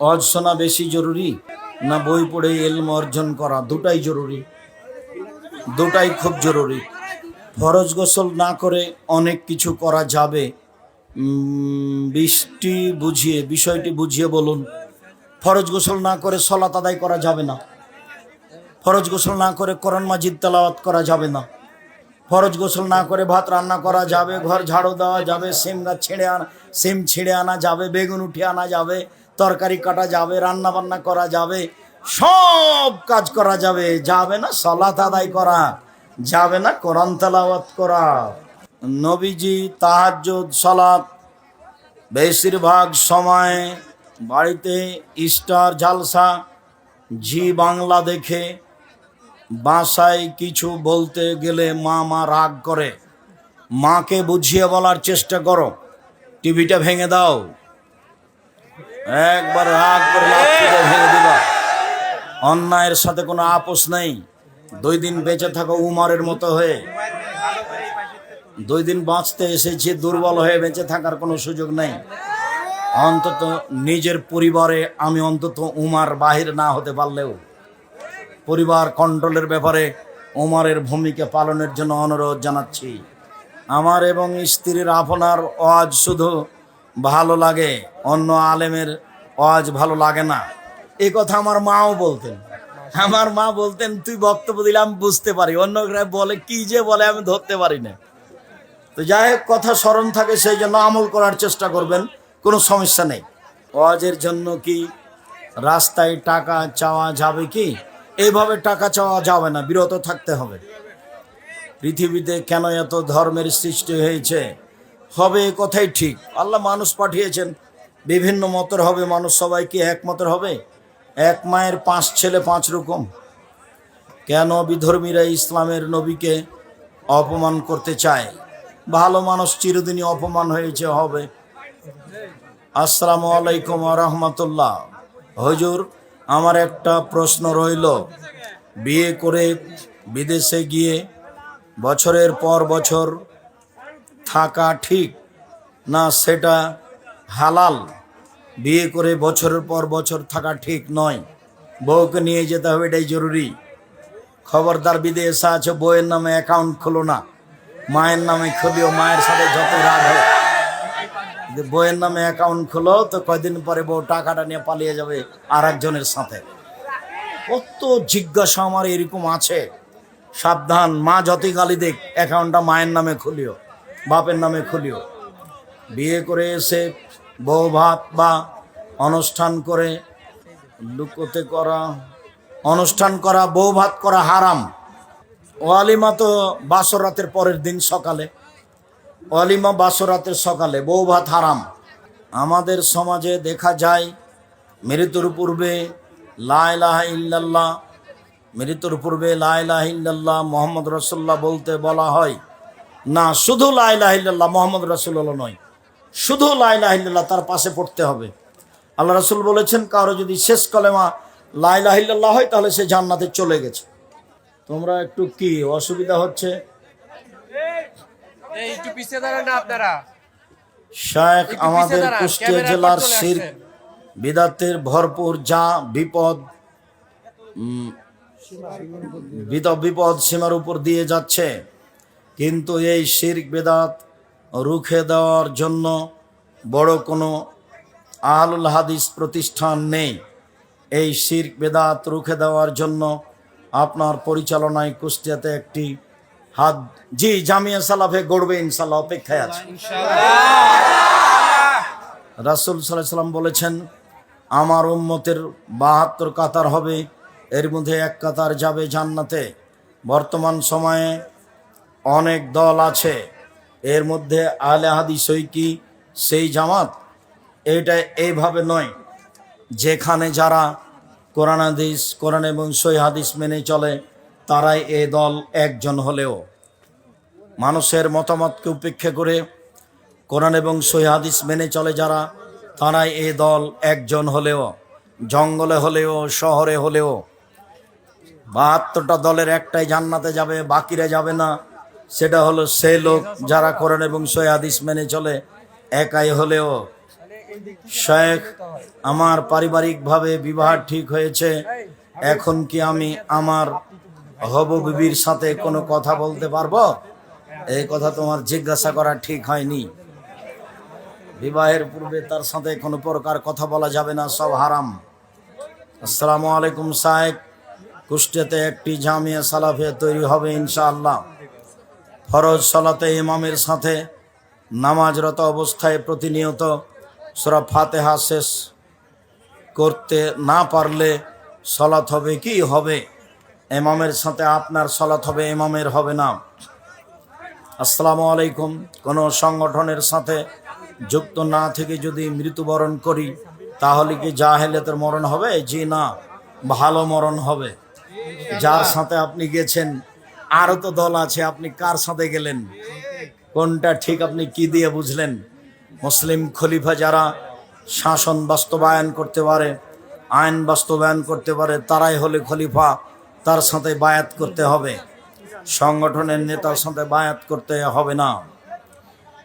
অজ শোনা বেশি জরুরি না বই পড়ে এলম অর্জন করা দুটাই জরুরি। দুটাই খুব জরুরি। ফরজ গোসল না করে অনেক কিছু করা যাবে। বৃষ্টি বুঝিয়ে, বিষয়টি বুঝিয়ে বলুন। ফরজ গোসল না করে সলাত আদায় করা যাবে না। ফরজ গোসল না করে কোরআন মাজিদ তালাওয়াত করা যাবে না। ফরজ গোসল না করে ভাত রান্না করা যাবে, ঘর ঝাড়ু দেওয়া যাবে সিম গাছ ছিঁড়ে আনা, সিম ছিঁড়ে আনা যাবে, বেগুন উঠে আনা যাবে। তরকারি কাটা যাবে, রান্না বান্না করা যাবে, সব কাজ করা যাবে। যাবে না সলাত আদায় করা, যাবে না কোরআন তেলাওয়াত করা। নবীজি তাহাজ্জুদ, সলাত, বেশিরভাগ সময় বাড়িতে স্টার জালসা জি বাংলা দেখে বাসায় কিছু বলতে গেলে মা মা রাগ করে। মাকে বুঝিয়ে বলার চেষ্টা করো, টিভিটা ভেঙে দাও। একবার রাগ করে ভেঙে দিবা। অন্যায়ের সাথে কোনো আপোষ নেই। দুই দিন বেঁচে থাকো উমারের মতো হয়ে। দুই দিন বাঁচতে এসেছি দুর্বল হয়ে বেঁচে থাকার কোনো সুযোগ নেই। অন্তত নিজের পরিবারে আমি অন্তত উমার বাহির না হতে পারলেও পরিবার কন্ট্রোলের ব্যাপারে উমারের ভূমিকা পালনের জন্য অনুরোধ জানাচ্ছি। আমার এবং স্ত্রীর আপনার ওয়াজ শুধু ভালো লাগে। অন্য আলেমের ওয়াজ ভালো লাগে না। এ কথা আমার মাও বলতেন। আমার মা বলতেন, তুই বক্তব্য দিলে আমি বুঝতে পারি। অন্য বলে, কি যে বলে আমি ধরতে পারি না। তো যাই হোক, কথা স্মরণ থাকে, সেই জন্য আমল করার চেষ্টা করবেন। কোনো সমস্যা নেই। ওয়াজের জন্য কি রাস্তায় টাকা চাওয়া যাবে কি? এইভাবে টাকা চাওয়া যাবে না, বিরত থাকতে হবে। পৃথিবীতে কেন এত ধর্মের সৃষ্টি হয়েছে? হবে এ কথাই ঠিক। আল্লাহ মানুষ পাঠিয়েছেন। বিভিন্ন মতের হবে, মানুষ সবাই কি এক মতের হবে? এক মায়ের পাঁচ ছেলে পাঁচ রকম। কেন বিধর্মীরা ইসলামের নবীকে অপমান করতে চায়? ভালো মানুষ চিরদিনই অপমান হয়েছে, হবে। আসসালামু আলাইকুম রহমতুল্লাহ। হজুর, আমার একটা প্রশ্ন রইল। বিয়ে করে বিদেশে গিয়ে বছরের পর বছর থাকা ঠিক, না সেটা হালাল। বিয়ে করে বছরের পর বছর থাকা ঠিক নয়। বউকে নিয়ে যেতে হবে, এটাই জরুরি। খবরদার বিদেশে আছে বইয়ের নামে অ্যাকাউন্ট খোলো না। মায়ের নামে খুলিও মায়ের সাথে যত রাগ যদি বইয়ের নামে অ্যাকাউন্ট খোলো, তো কয়দিন পরে বউ টাকাটা নিয়ে পালিয়ে যাবে আর একজনের সাথে। কত জিজ্ঞাসা আমার এরকম আছে। সাবধান, মা যতই গালি দেখ অ্যাকাউন্টটা মায়ের নামে খুলিও। বাপের নামে খুলিও। বিয়ে করে এসে বউ ভাত বা অনুষ্ঠান করে লুকোতে করা, অনুষ্ঠান করা, বউ ভাত করা হারাম। ওয়ালিমা তো বাসর রাতের পরের দিন সকালে। অলিমা বাসরাতের সকালে বউ ভাত হারাম। আমাদের সমাজে দেখা যায়, মৃত্যুর পূর্বে লাইলাহা ইল্লাল্লাহ, মৃত্যুর পূর্বে লাইলাহ ইল্লাল্লাহ মোহাম্মদ রসুল্লাহ বলতে বলা হয় না শুধু লাইলাহ ইল্লাল্লাহ মোহাম্মদ রসুল্লাহ নয়। শুধু লাইলাহ ইল্লাল্লাহ তার পাশে পড়তে হবে। আল্লাহ রসুল বলেছেন কারও যদি শেষ কলেমা লাইলাহ ইল্লাল্লাহ হয় তাহলে সে জান্নাতে চলে গেছে। তোমরা একটু কি অসুবিধা হচ্ছে? শায়েখ আমাদের কুষ্টিয়া জেলার শির। বিদাতের ভরপুর যা বিপদ বিপদ সীমার উপর দিয়ে যাচ্ছে। কিন্তু এই শির্ক বেদাত রুখে দেওয়ার জন্য বড় কোনো আহলুল হাদিস প্রতিষ্ঠান নেই। এই শির্ক বেদাত রুখে দেওয়ার জন্য আপনার পরিচালনায় কুষ্টিয়াতে একটি হাত জি জামিয়া সালাফে গড়বে ইনশাল্লাহ অপেক্ষায় আছে। রাসুল সাল্লাহ সাল্লাম বলেছেন আমার উম্মতের বাহাত্তর কাতার হবে এর মধ্যে এক কাতার যাবে জান্নাতে। বর্তমান সময়ে অনেক দল আছে। এর মধ্যে আলে হাদিস কি, সেই জামাত? এটা এইভাবে নয়। যেখানে যারা কোরআন হাদিস, কোরআন এবং সই হাদিস মেনে চলে, তারাই এ দল একজন হলেও। মানুষের মতামতকে উপেক্ষা করে কোরআন এবং সই হাদিস মেনে চলে যারা, তারাই এ দল একজন হলেও, জঙ্গলে হলেও, শহরে হলেও। বাহাত্তরটা দলের একটাই জান্নাতে যাবে, বাকিরা যাবে না। সেটা হলো সে লোক যারা করেন এবং সই হাদিস মেনে চলে, একাই হলেও শেখ আমার পারিবারিকভাবে বিবাহ ঠিক হয়েছে, এখন কি আমি আমার হব বিবির সাথে কোনো কথা বলতে পারব? এই কথা তোমার জিজ্ঞাসা করা ঠিক হয়নি। বিবাহের পূর্বে তার সাথে কোনো প্রকার কথা বলা যাবে না, সব হারাম। আসসালামু আলাইকুম, সাহেব। কুষ্টিয়াতে একটি জামিয়া সালাফিয়া তৈরি হবে, ইনশাআল্লাহ। ফরজ সালাতে ইমামের সাথে নামাজরত অবস্থায় প্রতিনিয়ত সুরা ফাতেহা শেষ করতে না পারলে সলাৎ হবে কি হবে? ইমামের সাথে আপনার সলাৎ হবে, ইমামের হবে না। আসসালামু আলাইকুম। কোনো সংগঠনের সাথে যুক্ত না থেকে যদি মৃত্যুবরণ করি, তাহলে কি জাহেলিয়াতের মরণ হবে? জি না, ভালো মরণ হবে। যার সাথে আপনি গেছেন আরও তো দল আছে, আপনি কার সাথে গেলেন? কোনটা ঠিক আপনি কি দিয়ে বুঝলেন? মুসলিম খলিফা যারা শাসন বাস্তবায়ন করতে পারে, আইন বাস্তবায়ন করতে পারে, তারাই হলে খলিফা, তার সাথে বায়াত করতে হবে। সংগঠনের নেতার সাথে বায়াত করতে হবে না।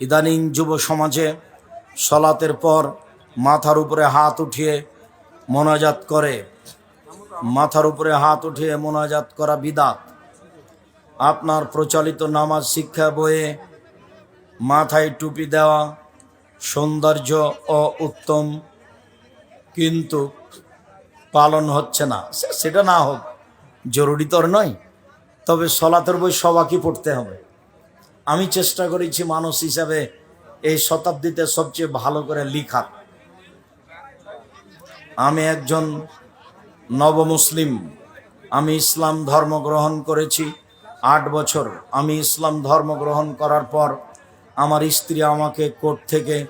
ইদানিং যুব সমাজে সলাতের পর মাথার উপরে হাত উঠিয়ে মোনাজাত করে। মাথার উপরে হাত উঠিয়ে মোনাজাত করা বিদাত। আপনার প্রচলিত নামাজ শিক্ষা বইয়ে মাথায় টুপি দেওয়া সৌন্দর্য ও উত্তম কিন্তু পালন হচ্ছে না। সেটা না হোক, জরুরি তোর নয়। তবে সলাতের বই সবাইকে পড়তে হবে। আমি চেষ্টা করেছি মানুষ হিসাবে এই শতাব্দীতে সবচেয়ে ভালো করে লিখার। আমি একজন নবমুসলিম। আমি ইসলাম ধর্ম গ্রহণ করেছি। আট বছর আমি ইসলাম ধর্ম গ্রহণ করার পর আমার স্ত্রী আমাকে কোর্ট থেকে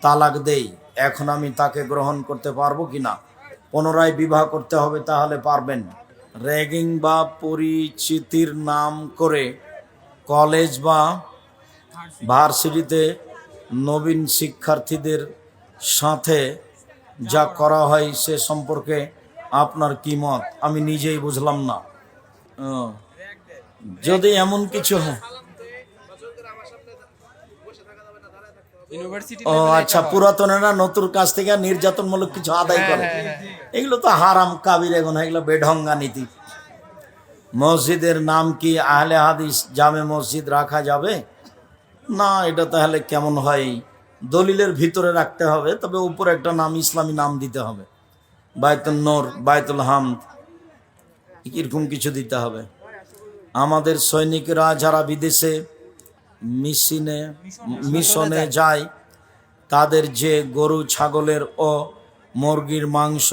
তালাক দেই এখন আমি তাকে গ্রহণ করতে পারব কি না? পুনরায় বিবাহ করতে হবে তাহলে পারবেন। র্যাগিং বা পরিচিতির নাম করে কলেজ বা ভার্সিটিতে নবীন শিক্ষার্থীদের সাথে যা করা হয় সে সম্পর্কে আপনার কি মত? আমি নিজেই বুঝলাম না। যদি এমন কিছু হয়। ও আচ্ছা পুরাতনেরা নতুন কাছ থেকে নির্যাতনমূলক কিছু আদায় করে। এগুলো তো হারাম কাবির এখন এগুলো বেঢঙ্গা নীতি। মসজিদের নাম কি আহলে হাদিস জামে মসজিদ রাখা যাবে? না এটা তাহলে কেমন হয়? দলিলের ভিতরে রাখতে হবে তবে উপরে একটা নাম ইসলামী নাম দিতে হবে। বায়তুল নূর বায়তুল হামদ এরকম কিছু দিতে হবে। আমাদের সৈনিকরা যারা বিদেশে মিশনে মিশনে যায়। তাদের যে গরু ছাগলের ও মুরগির মাংস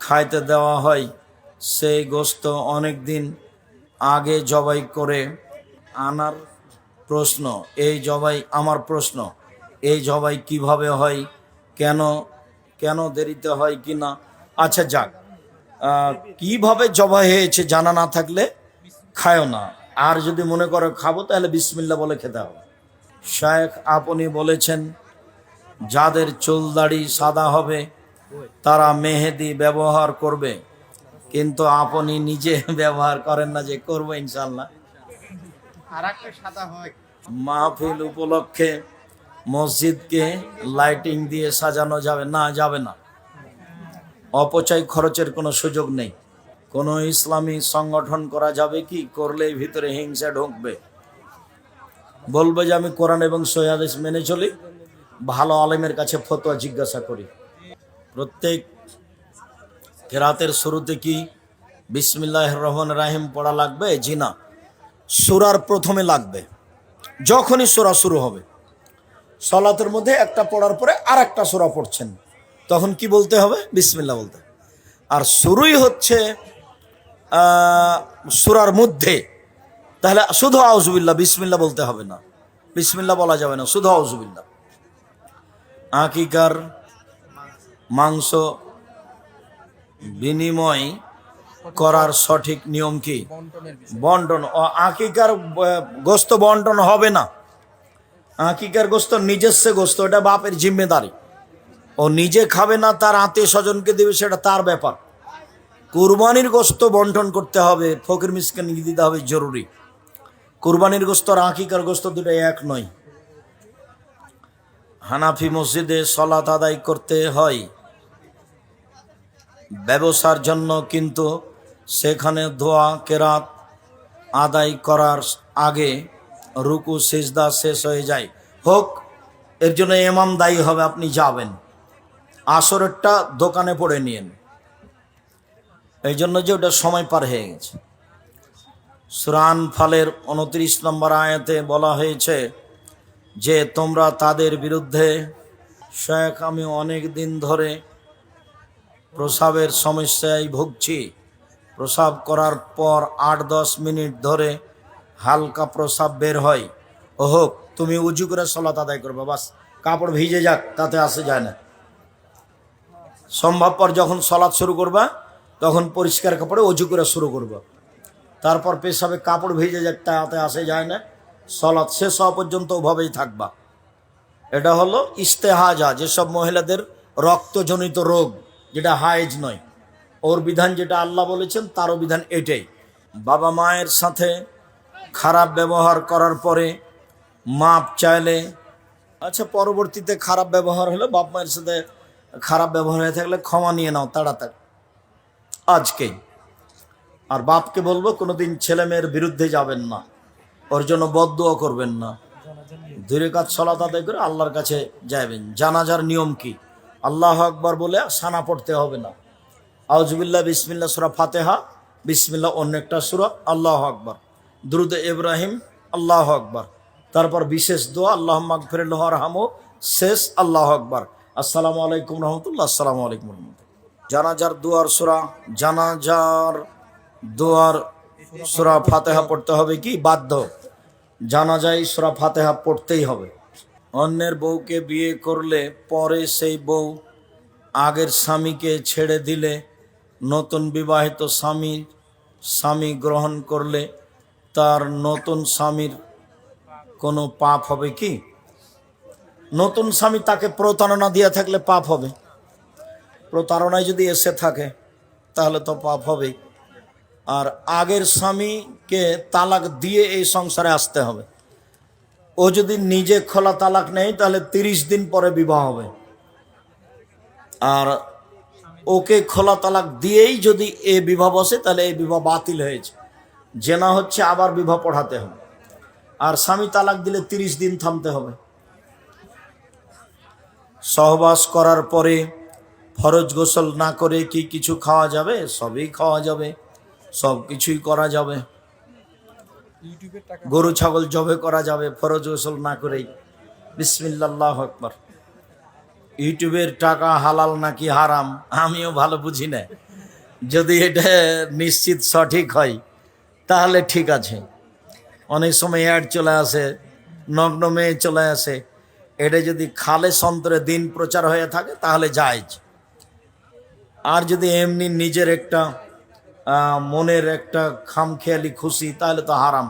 খাইতে দেওয়া হয় সেই গোস্ত অনেক দিন আগে জবাই করে আনার প্রশ্ন এই জবাই আমার প্রশ্ন এই জবাই কীভাবে হয় কেন কেন দেরিতে হয় কি না আচ্ছা যাক কীভাবে জবাই হয়েছে জানা না থাকলে খায়ও না। আর যদি মনে করো খাব তাহলে বিসমিল্লা বলে খেতে হবে। শায়েখ আপনি বলেছেন যাদের চুল দাড়ি সাদা হবে তারা মেহেদি ব্যবহার করবে। কিন্তু আপনি নিজে ব্যবহার করেন না যে করব ইনশাল্লাহ। হয়। মাহফিল উপলক্ষে মসজিদকে লাইটিং দিয়ে সাজানো যাবে না যাবে না। অপচয় খরচের কোনো সুযোগ নেই। কোনো ইসলামী সংগঠন করা যাবে কি? করলে ভিতরে হিংসা ঢুকবে। বলবে যে আমি কোরআন এবং সৈয়াদিস মেনে চলি, ভালো আলেমের কাছে ফতোয়া জিজ্ঞাসা করি। প্রত্যেক কেরাতের শুরুতে কি বিসমিল্লাহ রহমান রাহিম পড়া লাগবে? জি না। সুরার প্রথমে লাগবে। যখনই সোরা শুরু হবে, সলাতের মধ্যে একটা পড়ার পরে আর একটা সোরা পড়ছেন, তখন কি বলতে হবে? বিসমিল্লা বলতে আর শুরুই হচ্ছে সুরার মধ্যে। তাহলে শুধু আউজুবিল্লা বিসমিল্লা বলতে হবে না। বিসমিল্লা বলা যাবে না, শুধু আউজুবিল্লা আকিকার মাংস বিনিময় করার সঠিক নিয়ম কি? বন্টন। ও আকিকার গোস্ত বন্টন হবে না। আকিকার গোস্ত নিজস্ব গোস্ত, এটা বাপের জিম্মেদারি। ও নিজে খাবে না, তার আত্মীয় স্বজনকে দেবে, সেটা তার ব্যাপার। কুরবানির গোস্ত বন্টন করতে হবে, ফকির মিসকে দিতে হবে জরুরি। কুরবানির গোস্ত আর আকিকার গোস্ত দুটো এক নয়। হানাফি মসজিদে সলাত আদায় করতে হয়। ব্যবসার জন্য কিন্তু সেখানে ধোয়া কেরাত আদায় করার আগে রুকু, সেজদা শেষ হয়ে যায়। হোক, এর জন্য এমাম দায়ী হবে, আপনি যাবেন। আসরেরটা দোকানে পড়ে নিয়েন। এই জন্য যে ওটা সময় পার হয়ে গেছে। সুরান ফালের উনত্রিশ নম্বর আয়াতে বলা হয়েছে, যে তোমরা তাদের বিরুদ্ধে, শেখ, আমি অনেক দিন ধরে প্রসাবের সমস্যায় ভুগছি। প্রসাব করার পর আট দশ মিনিট ধরে হালকা প্রসাব বের হয়। ও হোক তুমি উজু করে সলাত আদায় করবে, বাস, কাপড় ভিজে যাক, তাতে আসে যায় না। সম্ভবপর যখন সলাৎ শুরু করবা তখন পরিষ্কার কাপড়ে অজু করে শুরু করব। তারপর পেশাবে কাপড় ভেজে যাক তাতে আসে যায় না। সলাৎ শেষ হওয়া পর্যন্ত ওভাবেই থাকবা। এটা হলো ইস্তেহাজা, যেসব মহিলাদের রক্তজনিত রোগ, যেটা হাইজ নয়। ওর বিধান যেটা আল্লাহ বলেছেন, তারও বিধান এটাই। বাবা মায়ের সাথে খারাপ ব্যবহার করার পরে মাপ চাইলে আচ্ছা পরবর্তীতে খারাপ ব্যবহার হলে বাপ মায়ের সাথে খারাপ ব্যবহার হয়ে থাকলে ক্ষমা নিয়ে নাও, তাড়াতাড়ি। আজকেই। আর বাপকে বলব, কোনোদিন ছেলে মেয়ের বিরুদ্ধে যাবেন না। ওর জন্য বদুয়া করবেন না। দূরে কাজ সলাত আদায় করে আল্লাহর কাছে যাবেন। জানাজার নিয়ম কি? আল্লাহ আকবর বলে সানা পড়তে হবে না। আউজবিল্লা বিসমিল্লা সুরা ফাতেহা। বিসমিল্লা অন্য একটা সুরা, আল্লাহ আকবর। দ্রুদ ইব্রাহিম, আল্লাহ আকবর। তারপর বিশেষ দোয়া আল্লাহ মাগফিরুল্লাহ রহমো শেষ, আল্লাহ আকবর। আসসালামু আলাইকুম রহমতুল্লাহ, আসসালামু আলাইকুম রহমতুল্লাহ। জানাজার দুয়ার সুরা, জানাজার দুয়ার সুরা ফাতেহা পড়তে হবে কি? বাধ্য। জানা যায় সুরা ফাতেহা পড়তেই হবে। অন্যের বউকে বিয়ে করলে পরে সেই বউ আগের স্বামীকে ছেড়ে দিলে, নতুন বিবাহিত স্বামীর স্বামী গ্রহণ করলে তার নতুন স্বামীর কোনো পাপ হবে কি? নতুন স্বামী তাকে প্রতারণা দিয়ে থাকলে পাপ হবে। প্রতারণায় যদি এসে থাকে, তাহলে তো পাপ হবেই। আর আগের স্বামীকে তালাক দিয়ে এই সংসারে আসতে হবে। ও যদি নিজে খোলা তালাক নেই তাহলে তিরিশ দিন পরে বিবাহ হবে। আর ওকে খোলা তালাক দিয়েই যদি এ বিবাহ বসে, তাহলে এই বিবাহ বাতিল হয়েছে। জেনা হচ্ছে আবার বিবাহ পড়াতে হবে। আর স্বামী তালাক দিলে তিরিশ দিন থামতে হবে। সহবাস করার পরে ফরজ গোসল না করে কি কিছু খাওয়া যাবে? সবই খাওয়া যাবে। সব কিছুই করা যাবে। গরু ছাগল জবে করা যাবে ফরজ গোসল না করেই। বিসমিল্লাহ আকবর। ইউটিউবের টাকা হালাল নাকি হারাম আমিও ভালো বুঝি না। যদি এটা নিশ্চিত সঠিক হয় তাহলে ঠিক আছে। অনেক সময় অ্যাড চলে আসে নগ্ন মেয়ে চলে আসে। এটা যদি খালে সন্তরে দিন প্রচার হয়ে থাকে তাহলে জায়জ। আর যদি এমনি নিজের একটা মনের একটা খামখেয়ালি খুশি, তাহলে তো হারাম।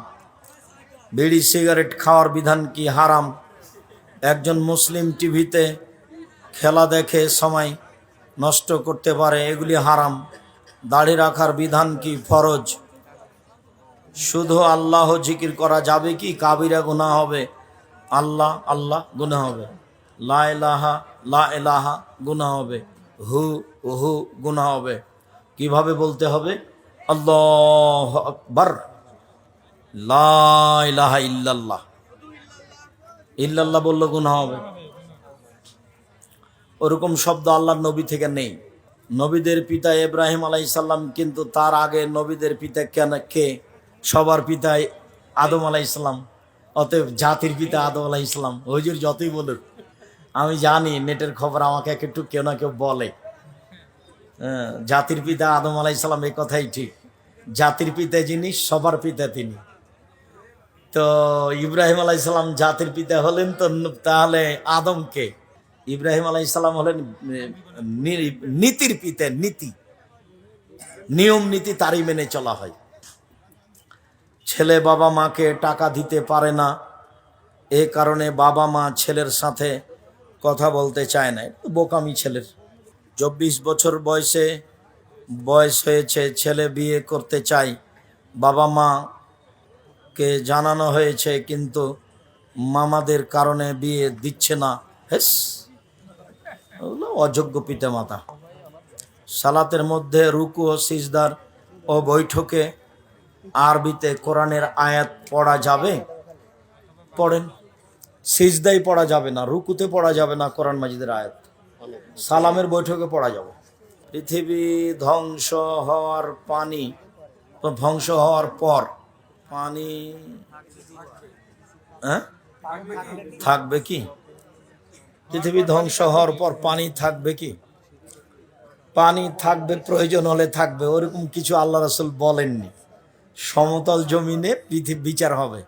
বিড়ি, সিগারেট খাওয়ার বিধান কি হারাম? একজন মুসলিম টিভিতে খেলা দেখে সময় নষ্ট করতে পারে, এগুলি হারাম। দাড়ি রাখার বিধান কি ফরজ? শুধু আল্লাহ জিকির করা যাবে কি? কাবিরা গুনাহ হবে। আল্লাহ আল্লাহ গুনাহ হবে। লা ইলাহা, লা গুনাহ হবে। হু হু গুনাহ হবে। কীভাবে বলতে হবে? আল্লাহ আকবার। লা ইলাহা ইল্লাল্লাহ। ইল্লাল্লাহ বললে গুনাহ হবে। ওরকম শব্দ আল্লাহর নবী থেকে নেই। নবীদের পিতা ইব্রাহিম আলাইসাল্লাম কিন্তু তার আগে নবীদের পিতা কেন, কে? সবার পিতা আদম আলাইসাল্লাম অতএব জাতির পিতা আদম আলাইসাল্লাম হুজুর যতই বলুক। আমি জানি, নেটের খবর আমাকে একটু কেউ না কেউ বলে। জাতির পিতা আদম আলাইসাল্লাম এই কথাই ঠিক। জাতির পিতা যিনি, সবার পিতা তিনি। তো ইব্রাহিম আলাইসাল্লাম জাতির পিতা হলেন, তো তাহলে আদমকে ইব্রাহিম আলাইসাল্লাম হলেন নীতির পিতা, নীতি। নিয়ম নীতি তারই মেনে চলা হয়। ছেলে বাবা মাকে টাকা দিতে পারে না, এ কারণে বাবা মা ছেলের সাথে কথা বলতে চায় না। বোকামি ছেলের। চব্বিশ বছর বয়সে বয়স হয়েছে, ছেলে বিয়ে করতে চাই। বাবা মা কে জানানো হয়েছে, কিন্তু মামাদের কারণে বিয়ে দিচ্ছে না। হেস ওগুলো অযোগ্য পিতা মাতা। সালাতের মধ্যে রুকু ও সিজদার ও বৈঠকে আরবিতে কোরআনের আয়াত পড়া যাবে? পড়েন। সিজদাই পড়া যাবে না, রুকুতে পড়া যাবে না কোরআন মাজিদের আয়াত। সালামের বৈঠকে পড়া যাবে। পৃথিবী ধ্বংস হওয়ার পানি, ধ্বংস হওয়ার পর পানি হ্যাঁ? থাকবে কি? পৃথিবী ধ্বংস হওয়ার পর পানি থাকবে কি? পানি থাকবে, প্রয়োজন হলে থাকবে, ওরকম কিছু আল্লাহ রসুল বলেননি। সমতল জমিনে পৃথিবী বিচার হবে।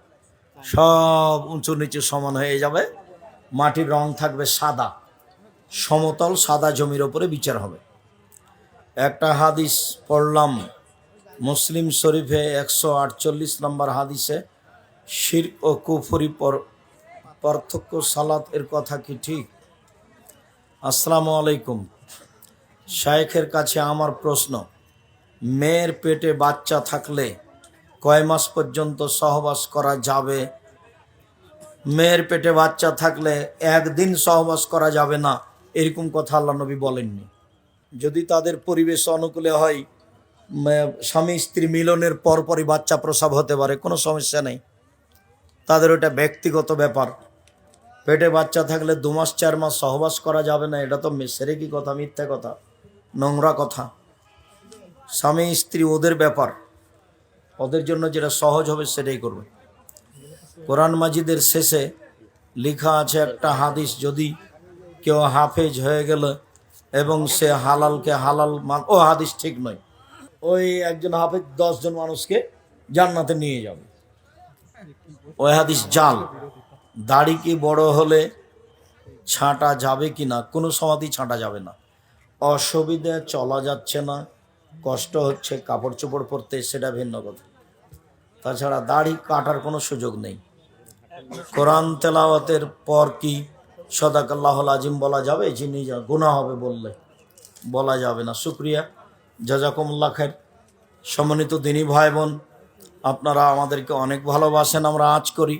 সব উঁচু নিচু সমান হয়ে যাবে, মাটির রং থাকবে সাদা। সমতল সাদা জমির ওপরে বিচার হবে। একটা হাদিস পড়লাম মুসলিম শরীফে একশো আটচল্লিশ নম্বর হাদিসে শির ও কুফরি পর, পার্থক্য সালাত এর কথা কি ঠিক? আসসালামু আলাইকুম। শায়েখের কাছে আমার প্রশ্ন, মেয়ের পেটে বাচ্চা থাকলে কয় মাস পর্যন্ত সহবাস করা যাবে? মেয়ের পেটে বাচ্চা থাকলে একদিন সহবাস করা যাবে না এরকম কথা আল্লাহ নবী বলেননি। যদি তাদের পরিবেশ অনুকূলে হয় স্বামী স্ত্রী মিলনের পরপরই বাচ্চা প্রসব হতে পারে, কোনো সমস্যা নেই। তাদের ওটা ব্যক্তিগত ব্যাপার। পেটে বাচ্চা থাকলে দু মাস, চার মাস সহবাস করা যাবে না, এটা তো সেরে কি কথা, মিথ্যা কথা, নোংরা কথা। স্বামী স্ত্রী ওদের ব্যাপার। ওদের জন্য যেটা সহজ হবে সেটাই করবে। কোরআন মাজিদের শেষে লেখা আছে একটা হাদিস, যদি কেউ হাফেজ হয়ে গেল এবং সে হালালকে হালাল মান ও হাদিস ঠিক নয়। ওই একজন হাফেজ দশজন মানুষকে জান্নাতে নিয়ে যাবে। ওই হাদিস জাল। দাড়ি কি বড় হলে ছাঁটা যাবে কি না? কোনো সমাধি ছাঁটা যাবে না। অসুবিধে চলা যাচ্ছে না। কষ্ট হচ্ছে, কাপড় চোপড় পরতে, সেটা ভিন্ন কথা। তাছাড়া দাড়ি কাটার কোনো সুযোগ নেই। কোরআন তেলাওয়াতের পর কি সদাকাল্লাহ আজিম বলা যাবে, যিনি যা গুণা হবে বললে বলা যাবে না। শুক্রিয়া। জাজাকুমুল্লা খের সম্মানিত দিনী ভাই বোন আপনারা আমাদেরকে অনেক ভালোবাসেন, আমরা আজ করি।